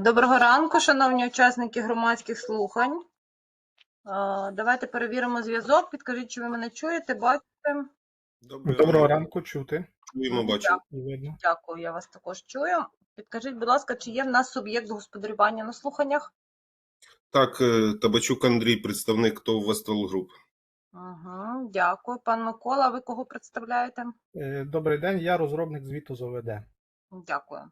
Доброго ранку, шановні учасники громадських слухань. Давайте перевіримо зв'язок. Підкажіть, чи ви мене чуєте, бачите? Доброго, Доброго ранку, чути Чуємо, бачимо. і. Дякую, я вас також чую. Підкажіть, будь ласка, чи є в нас суб'єкт господарювання на слуханнях? Так, е, Табачук Андрій, представник ТОВ Вестел Груп. Угу, дякую. Пан Микола, ви кого представляєте? Е, Добрий день, я розробник звіту з ОВД. Дякую.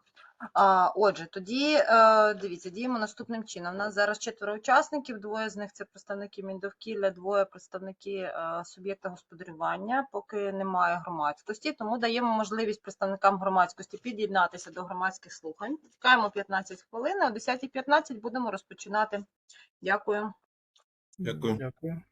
А, отже, тоді е, дивіться, діємо наступним чином. У нас зараз четверо учасників, двоє з них це представники Міндовкілля, двоє представники е, суб'єкта господарювання, поки немає громадськості, тому даємо можливість представникам громадськості під'єднатися до громадських слухань. Чекаємо 15 хвилин, а о 10.15 будемо розпочинати. Дякую. Дякую. Дякую.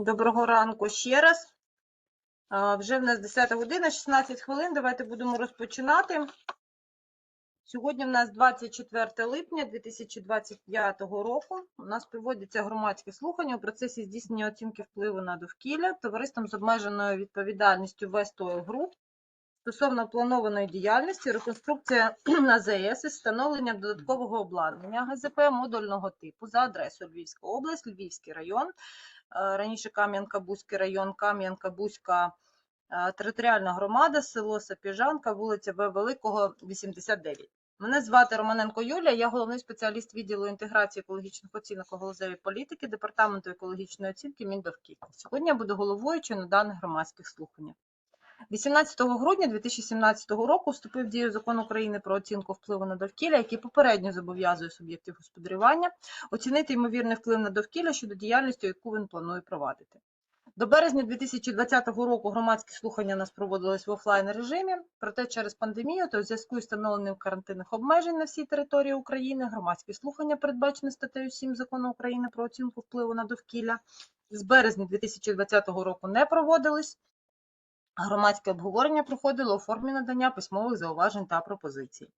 Доброго ранку ще раз. Вже в нас 10 година, 16 хвилин. Давайте будемо розпочинати. Сьогодні в нас 24 липня 2025 року. У нас проводяться громадські слухання у процесі здійснення оцінки впливу на довкілля товариством з обмеженою відповідальністю West Group стосовно планованої діяльності, реконструкція АЗС із встановленням додаткового обладнання ГЗП модульного типу за адресою Львівська область, Львівський район, раніше Кам'янка-Бузький район, Кам'янка-Бузька е, територіальна громада, село Сапіжанка, вулиця В. Великого, 89. Мене звати Романенко Юлія, я головний спеціаліст відділу інтеграції екологічних оцінок у політики Департаменту екологічної оцінки Міндовкілля. Сьогодні я буду головуючою на даних громадських слуханнях. 18 грудня 2017 року вступив в дію закон України про оцінку впливу на довкілля, який попередньо зобов'язує суб'єктів господарювання оцінити ймовірний вплив на довкілля щодо діяльності, яку він планує провадити. До березня 2020 року громадські слухання нас проводились в офлайн режимі, проте через пандемію та у зв'язку із встановленням карантинних обмежень на всій території України громадські слухання, передбачені статтею 7 закону України про оцінку впливу на довкілля, з березня 2020 року не проводились. Громадське обговорення проходило у формі надання письмових зауважень та пропозицій.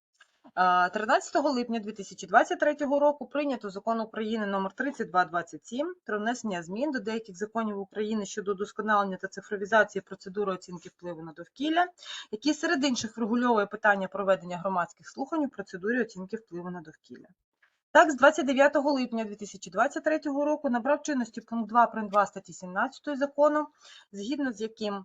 Е, 13 липня 2023 року прийнято закон України номер 3227 про внесення змін до деяких законів України щодо удосконалення та цифровізації процедури оцінки впливу на довкілля, який серед інших врегульовує питання проведення громадських слухань у процедурі оцінки впливу на довкілля. Так, з 29 липня 2023 року набрав чинності пункт 2 прим. 2 статті 17 закону, згідно з яким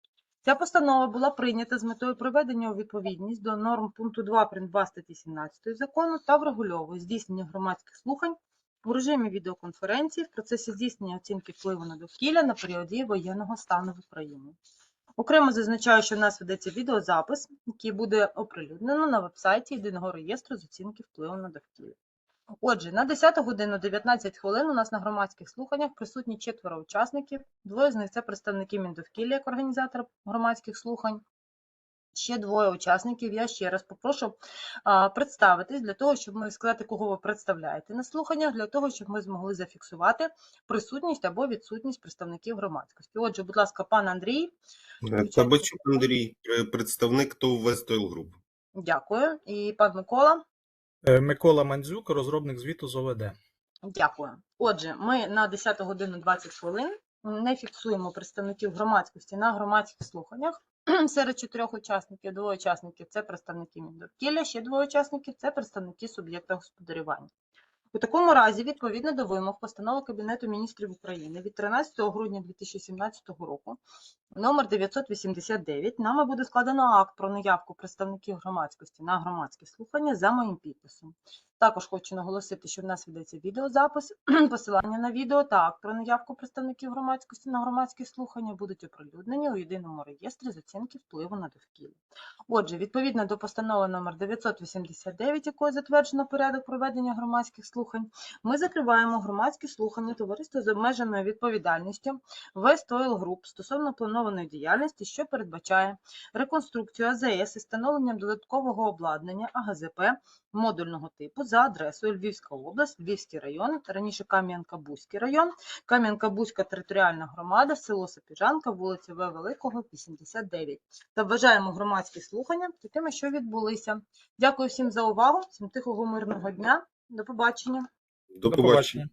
Ця постанова була прийнята з метою приведення у відповідність до норм пункту 2 прим. 2 статті 17 закону та врегульовує здійснення громадських слухань у режимі відеоконференції в процесі здійснення оцінки впливу на довкілля на період дії воєнного стану в Україні. Окремо зазначаю, що в нас ведеться відеозапис, який буде оприлюднено на вебсайті Єдиного реєстру з оцінки впливу на довкілля. Отже, на 10 годину 19 хвилин у нас на громадських слуханнях присутні четверо учасників. Двоє з них це представники Міндовкілля як організатор громадських слухань. Ще двоє учасників. Я ще раз попрошу а, представитись для того, щоб ми сказати, кого ви представляєте на слуханнях, для того, щоб ми змогли зафіксувати присутність або відсутність представників громадськості. Отже, будь ласка, пан Андрій, Табачук Андрій, е, представник ТОВ Oil Group. дякую. І пан Микола. Е, Микола Мандзюк, розробник звіту з ОВД. Дякую. Отже, ми на 10 годину 20 хвилин не фіксуємо представників громадськості на громадських слуханнях. Серед чотирьох учасників, двоє учасників це представники Міндовкілля, ще двоє учасників це представники суб'єкта господарювання. У такому разі, відповідно до вимог постанови Кабінету міністрів України від 13 грудня 2017 року, номер 989, нами буде складено акт про наявку представників громадськості на громадські слухання за моїм підписом. Також хочу наголосити, що в нас ведеться відеозапис, посилання на відео та акт про наявку представників громадськості на громадські слухання будуть оприлюднені у єдиному реєстрі з оцінки впливу на довкілля. Отже, відповідно до постанови номер 989, якою затверджено порядок проведення громадських слухань, ми закриваємо громадські слухання товариства з обмеженою відповідальністю West Oil Group стосовно планованої діяльності, що передбачає реконструкцію АЗС із встановленням додаткового обладнання АГЗП модульного типу за адресою Львівська область, Львівський район, раніше Кам'янка-Бузький район, Кам'янка-Бузька територіальна громада, село Сапіжанка, вулиця В. Великого, 89. Та вважаємо громадські слухання такими, що відбулися. Дякую всім за увагу, всім тихого мирного дня. До побачення. До побачення.